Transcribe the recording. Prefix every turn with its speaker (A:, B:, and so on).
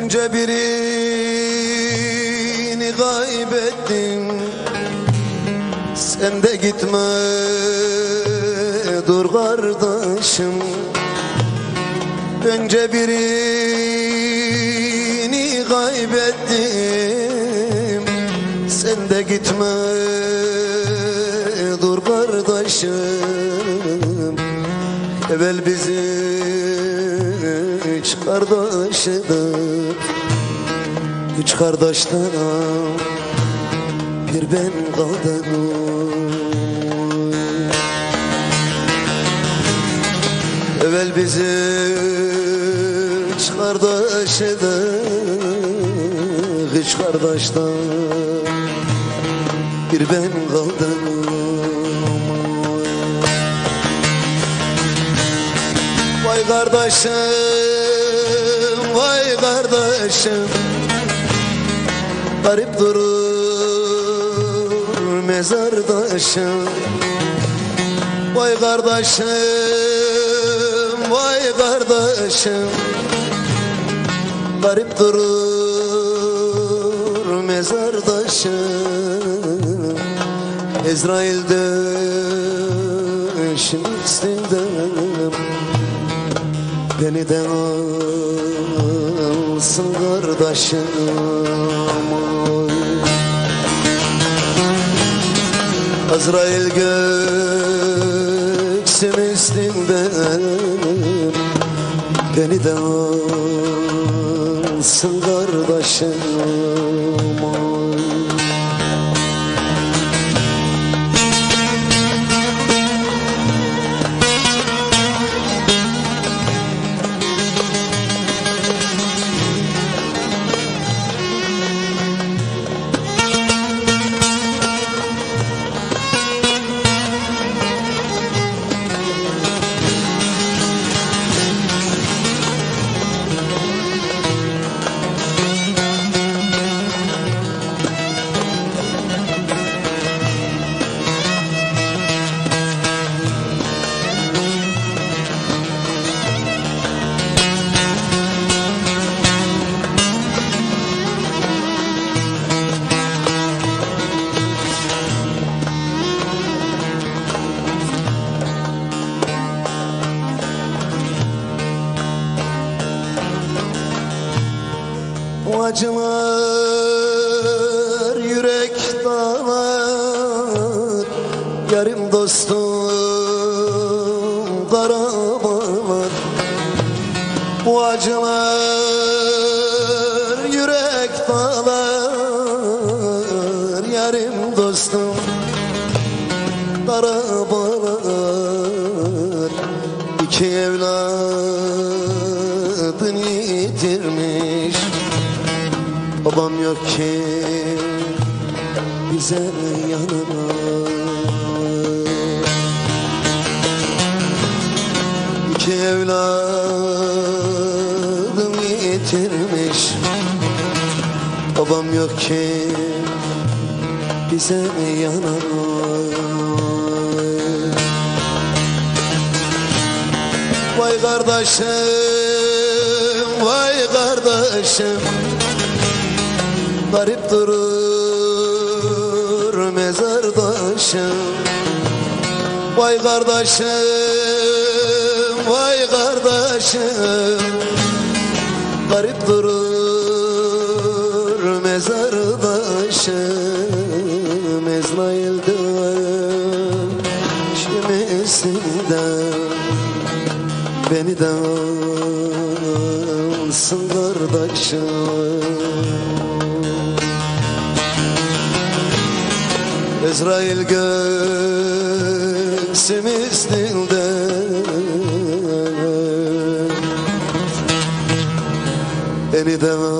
A: Önce birini kaybettim Sen de gitme dur kardeşim. Önce birini kaybettim. Sen de gitme dur kardeşim. Evvel bizi üç kardeşdik Üç kardeşten bir ben kaldım. Evvel bizi üç kardeşdik Üç kardeşten bir ben kaldım. Vay kardeşim, vay kardeşim Garip durur mezardaşım. Vay kardeşim, vay kardeşim. Garip durur mezardaşım. Ezrail'de şimdi istedim Beni de alsın kardeşim Azrail göksüm üstünden Beni de alsın kardeşim Bu acılar yürek dağlar Yarım dostum karabalar Bu acılar yürek dağlar Yarım dostum karabalar İki evladını Babam yok ki bize yanına İki evladım yitirmiş. Babam yok ki bize yanına Vay kardeşim, vay kardeşim Garip durur mezardaşım Vay kardeşim, vay kardeşim. Garip durur mezardaşım Ezrail'de şimdisinden Beni de alsın kardeşim Ezrail göğsüm üstünde Beni de